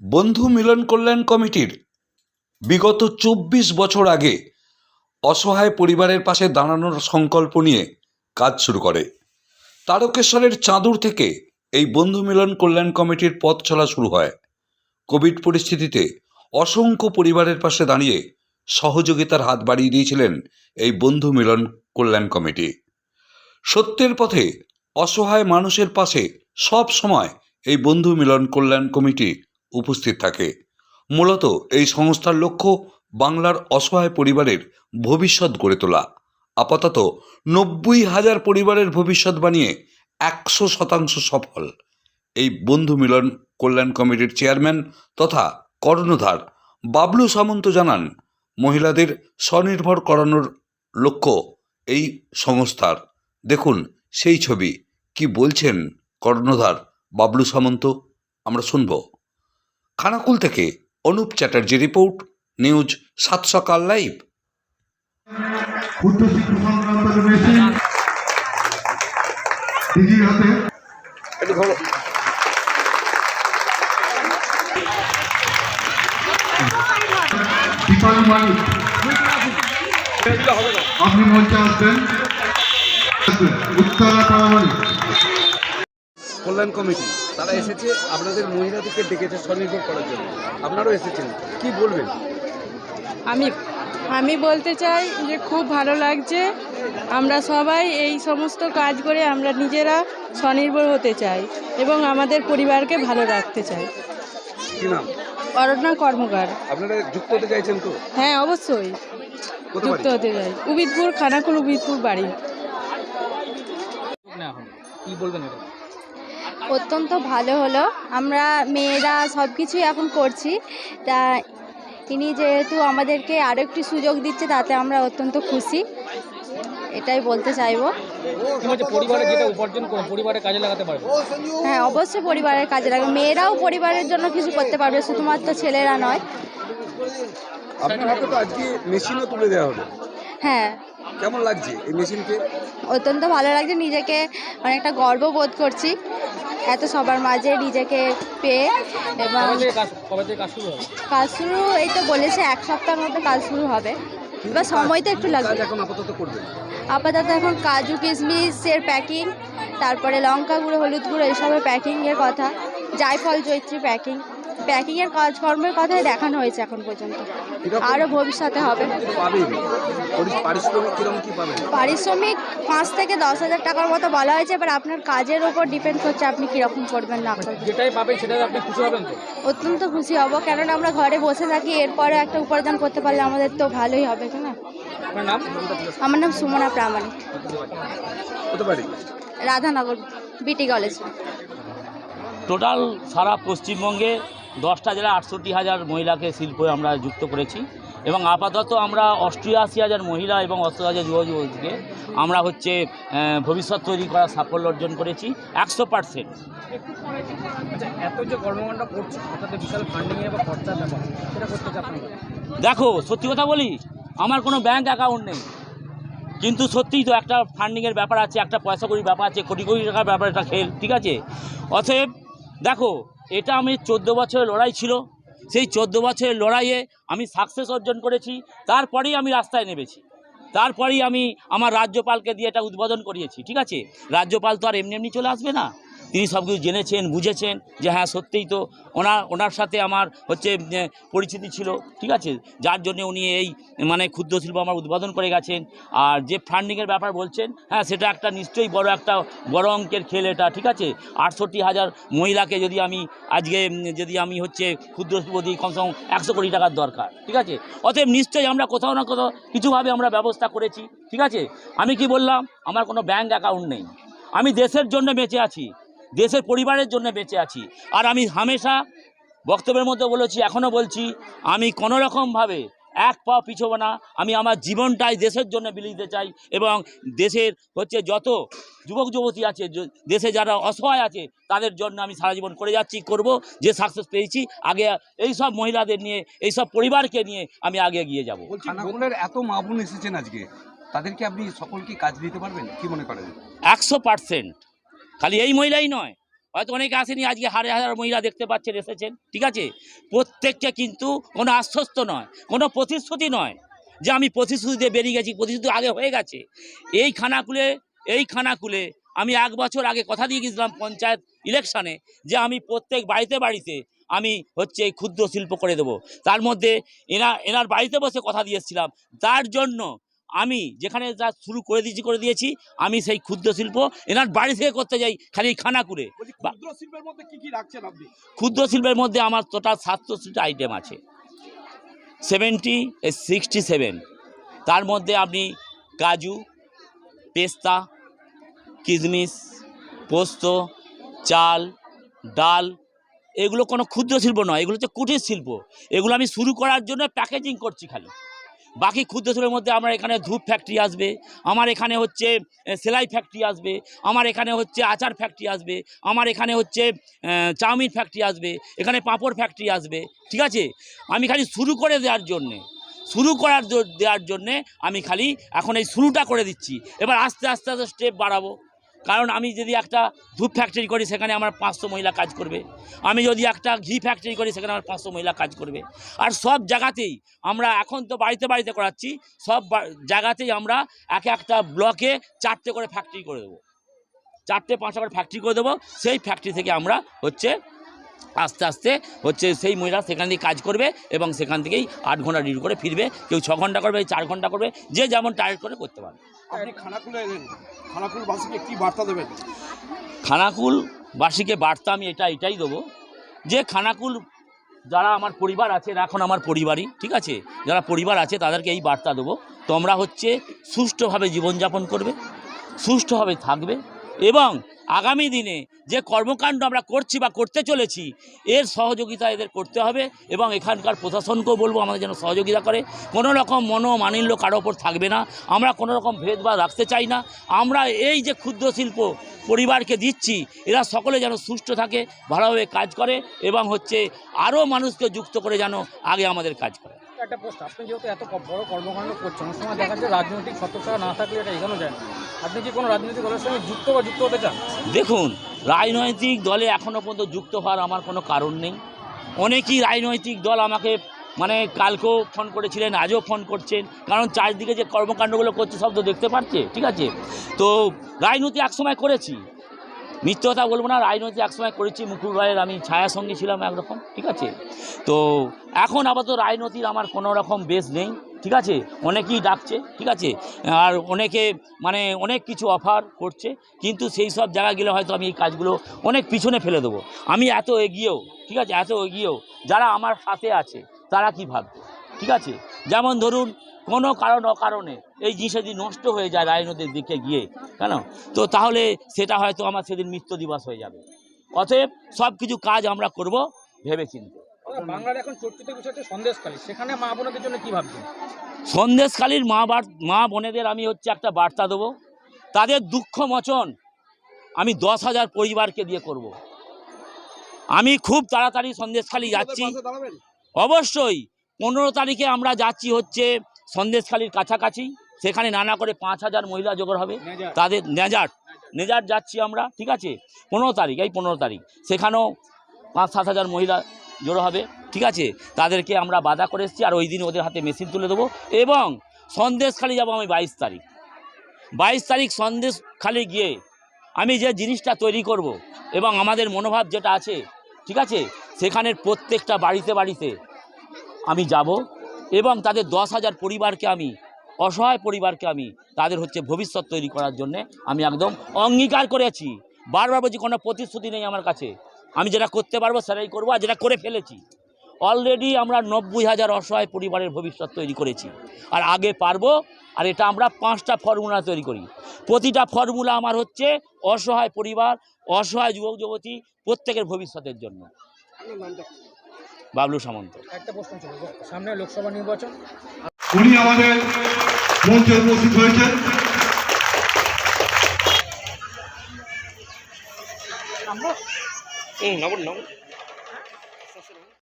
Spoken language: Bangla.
বন্ধু মিলন কল্যাণ কমিটির বিগত চব্বিশ বছর আগে অসহায় পরিবারের পাশে দাঁড়ানোর সংকল্প নিয়ে কাজ শুরু করে। তারকেশ্বরের চাঁদুর থেকে এই বন্ধু মিলন কল্যাণ কমিটির পথ চলা শুরু হয়। কোভিড পরিস্থিতিতে অসংখ্য পরিবারের পাশে দাঁড়িয়ে সহযোগিতার হাত বাড়িয়ে দিয়েছিলেন এই বন্ধু মিলন কল্যাণ কমিটি। সত্যের পথে অসহায় মানুষের পাশে সব সময় এই বন্ধু মিলন কল্যাণ কমিটি উপস্থিত থাকে। মূলত এই সংস্থার লক্ষ্য বাংলার অসহায় পরিবারের ভবিষ্যৎ গড়ে তোলা। আপাতত নব্বই হাজার পরিবারের ভবিষ্যৎ বানিয়ে একশো শতাংশ সফল। এই বন্ধু মিলন কল্যাণ কমিটির চেয়ারম্যান তথা কর্ণধার বাবলু সামন্ত জানান, মহিলাদের স্বনির্ভর করানোর লক্ষ্য এই সংস্থার। দেখুন সেই ছবি। কি বলছেন কর্ণধার বাবলু সামন্ত? আমরা শুনব। খানাকুল থেকে অনুপ চ্যাটার্জি রিপোর্ট নিউজ সাত সকাল লাইভ। আপনি মঞ্চে আসবেন। উত্তরা কল্যাণ কমিটি তারা এসেছে আপনাদের মহিলাদেরকে ডেকেছে স্বনির্ভর করার জন্য। আপনারাও এসেছেন কি বলবেন? আমি আমি বলতে চাই যে খুব ভালো লাগছে আমরা সবাই এই সমস্ত কাজ করে আমরা নিজেরা স্বনির্ভর হতে চাই এবং আমাদের পরিবারকে ভালো রাখতে চাই। কি নাম? অরণ্যা কর্মকার। আপনারা যুক্ত হতে চাইছেন তো? হ্যাঁ অবশ্যই। কোথায় যুক্ত হতে চাই। উবিদপুর খানাকুল উবিদপুর বাড়ি। কি বলবেন এটা? অত্যন্ত ভালো হলো। আমরা মেয়েরা সব কিছুই এখন করছি। তা তিনি যেহেতু আমাদেরকে আরও একটি সুযোগ দিচ্ছে তাতে আমরা অত্যন্ত খুশি। এটাই বলতে চাইব। কি হচ্ছে পরিবারে যেটা উপার্জন করে পরিবারে কাজে লাগাতে পারবে? হ্যাঁ অবশ্যই পরিবারের কাজে লাগবে। মেয়েরাও পরিবারের জন্য কিছু করতে পারবে শুধুমাত্র ছেলেরা নয়। আপনার হাতে তো আজকে মেশিনও তুলে দেওয়া হবে হ্যাঁ। কেমন লাগছে এই মেশিনকে? অত্যন্ত ভালো লাগছে নিজেকে অনেকটা গর্ব বোধ করছি। এত সবার মাঝে নিজেকে পেয়ে এবং কাজ শুরু এই তো বলেছে এক সপ্তাহের মধ্যে কাজ শুরু হবে। এবার সময় তো একটু লাগবে। আপাতত এখন কাজু কিশমিশের প্যাকিং তারপরে লঙ্কা গুঁড়ো হলুদ গুঁড়ো এইসবের প্যাকিংয়ের কথা। জায়ফল জৈত্রী প্যাকিং প্যাকিংয়ের কাজকর্মের কথাই দেখানো হয়েছে এখন পর্যন্ত। আরও ভবিষ্যতে হবে। পারিশ্রমিক পাঁচ থেকে দশ হাজার টাকার মতো বলা হয়েছে এবার আপনার কাজের ওপর ডিপেন্ড করছে আপনি কীরকম করবেন না যেটাই পাবেন সেটাই আপনি খুশি হবেন অত্যন্ত খুশি হব কেননা আমরা ঘরে বসে থাকি এরপরে একটা উপার্জন করতে পারলে আমাদের তো ভালোই হবে তাই না? নাম? আমার নাম সুমনা প্রামাণিক। রাধানগর বিটি কলেজ। টোটাল সারা পশ্চিমবঙ্গে দশটা জেলা আটষট্টি হাজার মহিলাকে শিল্পে আমরা যুক্ত করেছি এবং আপাতত আমরা অষ্টআশি হাজার মহিলা এবং অষ্ট হাজার যুব যুবতীকে আমরা হচ্ছে ভবিষ্যৎ তৈরি করার সাফল্য অর্জন করেছি একশো পার্সেন্ট। আচ্ছা দেখো সত্যি কথা বলি আমার কোনো ব্যাংক অ্যাকাউন্ট নেই। কিন্তু সত্যিই তো একটা ফান্ডিংয়ের ব্যাপার আছে একটা পয়সা কড়ির ব্যাপার আছে কোটি কোটি টাকার ব্যাপার একটা খেল ঠিক আছে? অতএব দেখো এটা আমি চোদ্দ বছরের লড়াই ছিল। সেই চোদ্দ বছরের লড়াইয়ে আমি সাকসেস অর্জন করেছি। তারপরেই আমি রাস্তায় নেমেছি। তারপরেই আমি আমার রাজ্যপালকে দিয়ে এটা উদ্বোধন করিয়েছি। ঠিক আছে? রাজ্যপাল তো আর এমনি এমনি চলে আসবে না। তিনি সব কিছু জেনেছেন, বুঝেছেন যে হ্যাঁ সত্যিই তো ওনার ওনার সাথে আমার হচ্ছে পরিচিতি ছিল, ঠিক আছে? যার জন্য উনি এই মানে ক্ষুদ্র শিল্প আমার উদ্বোধন করে গেছেন। আর যে ফান্ডিংয়ের ব্যাপার বলছেন হ্যাঁ সেটা একটা নিশ্চয়ই বড় একটা, বড় অঙ্কের খেল এটা, ঠিক আছে? আটষট্টি হাজার মহিলাকে যদি আমি আজকে যদি আমি হচ্ছে ক্ষুদ্র শিল্প দিই কম একশো কোটি টাকার দরকার, ঠিক আছে? অতএব নিশ্চয়ই আমরা কোথাও না কোথাও কিছুভাবে আমরা ব্যবস্থা করেছি, ঠিক আছে? আমি কি বললাম? আমার কোনো ব্যাংক অ্যাকাউন্ট নেই। আমি দেশের জন্য বেঁচে আছি। দেশের পরিবারের জন্য বেঁচে আছি। আর আমি হামেশা বক্তব্যের মধ্যে বলেছি এখনও বলছি আমি কোনো রকমভাবে এক পা পিছবো না। আমি আমার জীবনটাই দেশের জন্য বিলিয়ে দিতে চাই এবং দেশের হচ্ছে যত যুবক যুবতী আছে দেশে যারা অসহায় আছে তাদের জন্য আমি সারা জীবন করে যাচ্ছি করব যে সাকসেস পেয়েছি। আগে এই সব মহিলাদের নিয়ে এই সব পরিবারকে নিয়ে আমি আগে এগিয়ে যাব। এত মাবন এসেছেন আজকে তাদেরকে আপনি সকলকে কাজ দিতে পারবেন? কি মনে করেন? একশো পার্সেন্ট। খালি এই মহিলাই নয়। হয়তো অনেকে আসেনি, আজকে হাজার হাজার মহিলা দেখতে পাচ্ছেন, এসেছেন, ঠিক আছে? প্রত্যেককে কিন্তু কোনো আশ্বস্ত নয়, কোনো প্রতিশ্রুতি নয় যে আমি প্রতিশ্রুতি দিয়ে বেরিয়ে গেছি, প্রতিশ্রুতি আগে হয়ে গেছে। এই খানাকুলে এই খানাকুলে আমি এক বছর আগে কথা দিয়ে গেছিলাম পঞ্চায়েত ইলেকশানে যে আমি প্রত্যেক বাড়িতে বাড়িতে আমি হচ্ছে ক্ষুদ্র শিল্প করে দেবো। তার মধ্যে এনা, এনার বাড়িতে বসে কথা দিয়েছিলাম তার জন্য আমি যেখানে যা শুরু করে দিয়েছি করে দিয়েছি আমি সেই ক্ষুদ্র শিল্প এনার বাড়ি থেকে করতে যাই খালি খানাকুলে বা- ক্ষুদ্র শিল্পের মধ্যে আমার টোটাল সাতশোটা আইটেম আছে। সেভেন্টি সিক্সটি সেভেন তার মধ্যে আপনি কাজু পেস্তা কিশমিশ পোস্ত চাল ডাল এগুলো কোনো ক্ষুদ্র শিল্প নয় এগুলো হচ্ছে কুটির শিল্প। এগুলো আমি শুরু করার জন্য প্যাকেজিং করছি খালি। বাকি ক্ষুদ্র শিল্পের মধ্যে আমার এখানে ধূপ ফ্যাক্টরি আসবে, আমার এখানে হচ্ছে সেলাই ফ্যাক্টরি আসবে, আমার এখানে হচ্ছে আচার ফ্যাক্টরি আসবে, আমার এখানে হচ্ছে চাউমিন ফ্যাক্টরি আসবে, এখানে পাঁপড় ফ্যাক্টরি আসবে, ঠিক আছে? আমি খালি শুরু করে দেওয়ার জন্যে, শুরু করার দেওয়ার জন্যে আমি খালি এখন এই শুরুটা করে দিচ্ছি। এবার আস্তে আস্তে আস্তে স্টেপ বাড়াবো। কারণ আমি যদি একটা ধূপ ফ্যাক্টরি করি, সেখানে আমার পাঁচশো মহিলা কাজ করবে। আমি যদি একটা ঘি ফ্যাক্টরি করি, সেখানে আমার পাঁচশো মহিলা কাজ করবে। আর সব জায়গাতেই আমরা এখন তো বাড়িতে বাড়িতে করাচ্ছি, সব জায়গাতেই আমরা এক একটা ব্লকে চারটে করে ফ্যাক্টরি করে দেবো। চারটে পাঁচটা করে ফ্যাক্টরি করে দেবো, সেই ফ্যাক্টরি থেকে আমরা হচ্ছে আস্তে আস্তে হচ্ছে সেই মহিলা সেখান থেকে কাজ করবে এবং সেখান থেকেই আট ঘণ্টা ডিউটি করে ফিরবে। কেউ ছ ঘণ্টা করবে চার ঘণ্টা করবে যে যেমন টায়ার্ড করে করতে পারবে। আপনি খানাকুলে এলেন। খানাকুল বাসীকে কি বার্তা দেবেন? খানাকুলবাসীকে বার্তা আমি এটা এটাই দেবো যে খানাকুল যারা আমার পরিবার আছে এখন আমার পরিবারই ঠিক আছে? যারা পরিবার আছে তাদেরকে এই বার্তা দেবো তোমরা হচ্ছে সুষ্ঠুভাবে জীবনযাপন করবে সুষ্ঠুভাবে থাকবে এবং আগামী দিনে যে কর্মকাণ্ড আমরা করছি বা করতে চলেছি, এর সহযোগিতা এদের করতে হবে এবং এখানকার প্রশাসনকেও বলব আমাদের যেন সহযোগিতা করে। কোনো রকম মনোমানিল্য কারও ওপর থাকবে না। আমরা কোনো রকম ভেদভাব রাখতে চাই না। আমরা এই যে ক্ষুদ্র শিল্প পরিবারকে দিচ্ছি, এরা সকলে যেন সুষ্ঠু থাকে, ভালোভাবে কাজ করে এবং হচ্ছে আরও মানুষকে যুক্ত করে যেন আগে আমাদের কাজ করে। একটা প্রশ্ন। আপনি যেহেতু এত বড় কর্মকাণ্ড করছেন সময় দেখা যাচ্ছে রাজনৈতিক সত্যতা না থাকলে এটা এগোনো যায় আপনি কি কোনো রাজনৈতিক দলের সঙ্গে যুক্ত বা যুক্ত হতে চান? দেখুন, রাজনৈতিক দলে এখনও পর্যন্ত যুক্ত হওয়ার আমার কোনো কারণ নেই। অনেকেই রাজনৈতিক দল আমাকে মানে কালকেও ফোন করেছিলেন, আজও ফোন করছেন। কারণ চারদিকে যে কর্মকাণ্ডগুলো করছে সব তো দেখতে পাচ্ছে ঠিক আছে? তো রাজনীতি একসময় করেছি। মিথ্য কথা বলব না রাজনীতি একসময় করেছি, মুকুল রায়ের আমি ছায়া সঙ্গে ছিলাম একরকম, ঠিক আছে? তো এখন আপাতত রাজনীতির আমার কোনো রকম বেশ নেই, ঠিক আছে? অনেকেই ডাকছে, ঠিক আছে? আর অনেকে মানে অনেক কিছু অফার করছে, কিন্তু সেই সব জায়গা গেলে হয়তো আমি এই কাজগুলো অনেক পিছনে ফেলে দেবো। আমি এত এগিয়েও, ঠিক আছে? এত এগিয়েও, যারা আমার সাথে আছে, তারা কি ভাববে? ঠিক আছে? যেমন ধরুন, কোনো কারণ অকারণে এই জিনিস যদি নষ্ট হয়ে যায় রায় নদীর দিকে গিয়ে কেন? তো তাহলে সেটা হয়তো আমার সেদিন মৃত্যু দিবস হয়ে যাবে। অতএব সব কিছু কাজ আমরা করব ভেবে চিন্তে বাংলার এখন চর্চিত বিষয় হচ্ছে সন্দেশকালী সেখানে মা বোনদের জন্য কি ভাবছেন? সন্দেশখালীর মা বার মা বোনেদের আমি হচ্ছে একটা বার্তা দেবো। তাদের দুঃখ মোচন আমি দশ হাজার পরিবারকে দিয়ে করব। আমি খুব তাড়াতাড়ি সন্দেশখালী যাচ্ছি। অবশ্যই পনেরো তারিখে আমরা যাচ্ছি হচ্ছে সন্দেশখালীর কাছাকাছি। সেখানে নানা করে পাঁচ হাজার মহিলা জোগাড় হবে। তাদের নেজার। নেজার। যাচ্ছি আমরা ঠিক আছে? পনেরো তারিখ এই পনেরো তারিখ। সেখানেও পাঁচ সাত হাজার মহিলা জড়ো হবে ঠিক আছে? তাদেরকে আমরা বাধা করে এসেছি আর ওই দিন ওদের হাতে মেশিন তুলে দেবো। এবং সন্দেশখালি যাব আমি বাইশ তারিখ। বাইশ তারিখ সন্দেশখালি গিয়ে আমি যে জিনিসটা তৈরি করব এবং আমাদের মনোভাব যেটা আছে ঠিক আছে? সেখানের প্রত্যেকটা বাড়িতে বাড়িতে আমি যাব এবং তাদের দশ হাজার পরিবারকে আমি অসহায় পরিবারকে আমি তাদের হচ্ছে ভবিষ্যৎ তৈরি করার জন্যে আমি একদম অঙ্গীকার করেছি। বারবার বলছি কোনো প্রতিশ্রুতি নেই আমার কাছে। আমি যেটা করতে পারব সেটাই করব আর যেটা করে ফেলেছি। অলরেডি আমরা নব্বই হাজার অসহায় পরিবারের ভবিষ্যৎ তৈরি করেছি। আর আগে পারব আর এটা আমরা পাঁচটা ফর্মুলা তৈরি করি। প্রতিটা ফর্মুলা আমার হচ্ছে অসহায় পরিবার অসহায় যুবক যুবতী প্রত্যেকের ভবিষ্যতের জন্য? বাবলু সামন্ত। একটা প্রশ্ন সামনে লোকসভা নির্বাচন। উনি আমাদের মঞ্চে উপস্থিত হয়েছেন হুম নবন নবন